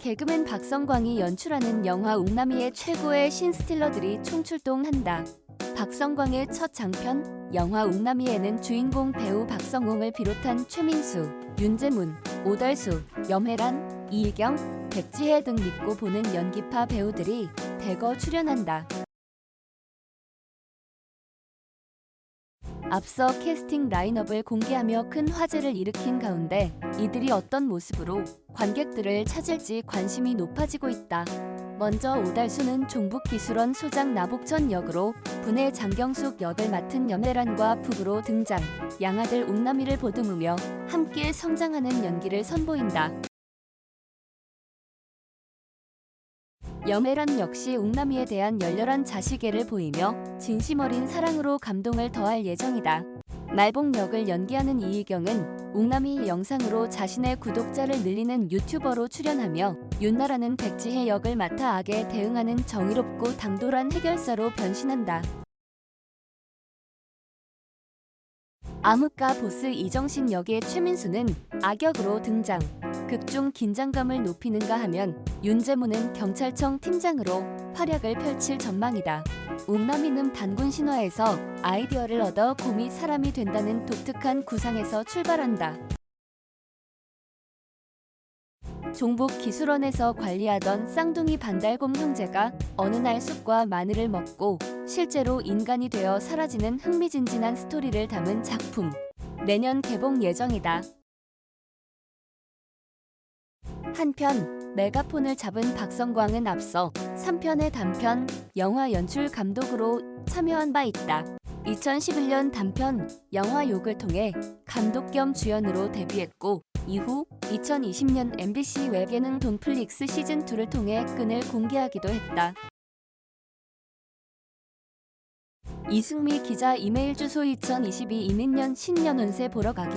개그맨 박성광이 연출하는 영화 웅남이의 최고의 신스틸러들이 총출동한다. 박성광의 첫 장편 영화 웅남이에는 주인공 배우 박성웅을 비롯한 최민수, 윤재문, 오달수, 염혜란, 이희경, 백지혜 등 믿고 보는 연기파 배우들이 대거 출연한다. 앞서 캐스팅 라인업을 공개하며 큰 화제를 일으킨 가운데 이들이 어떤 모습으로 관객들을 찾을지 관심이 높아지고 있다. 먼저 오달수는 종북기술원 소장 나복천 역으로 분해 장경숙 역을 맡은 염혜란과 부부로 등장. 양아들 웅남이를 보듬으며 함께 성장하는 연기를 선보인다. 염혜란 역시 웅남이에 대한 열렬한 자식애를 보이며 진심 어린 사랑으로 감동을 더할 예정이다. 말복 역을 연기하는 이희경은 웅남이 영상으로 자신의 구독자를 늘리는 유튜버로 출연하며 윤나라는 백지혜 역을 맡아 악에 대응하는 정의롭고 당돌한 해결사로 변신한다. 암흑가 보스 이정신 역의 최민수는 악역으로 등장. 극중 긴장감을 높이는가 하면 윤재무는 경찰청 팀장으로 활약을 펼칠 전망이다. 웅남이는 단군 신화에서 아이디어를 얻어 곰이 사람이 된다는 독특한 구상에서 출발한다. 종북 기술원에서 관리하던 쌍둥이 반달곰 형제가 어느 날 쑥과 마늘을 먹고 실제로 인간이 되어 사라지는 흥미진진한 스토리를 담은 작품. 내년 개봉 예정이다. 한편 메가폰을 잡은 박성광은 앞서 3편의 단편 영화 연출 감독으로 참여한 바 있다. 2011년 단편 영화 욕을 통해 감독 겸 주연으로 데뷔했고 이후 2020년 MBC 웹 예능 돈플릭스 시즌2를 통해 끈을 공개하기도 했다. 이승미 기자 이메일 주소 2022 이민년 신년 운세 보러 가기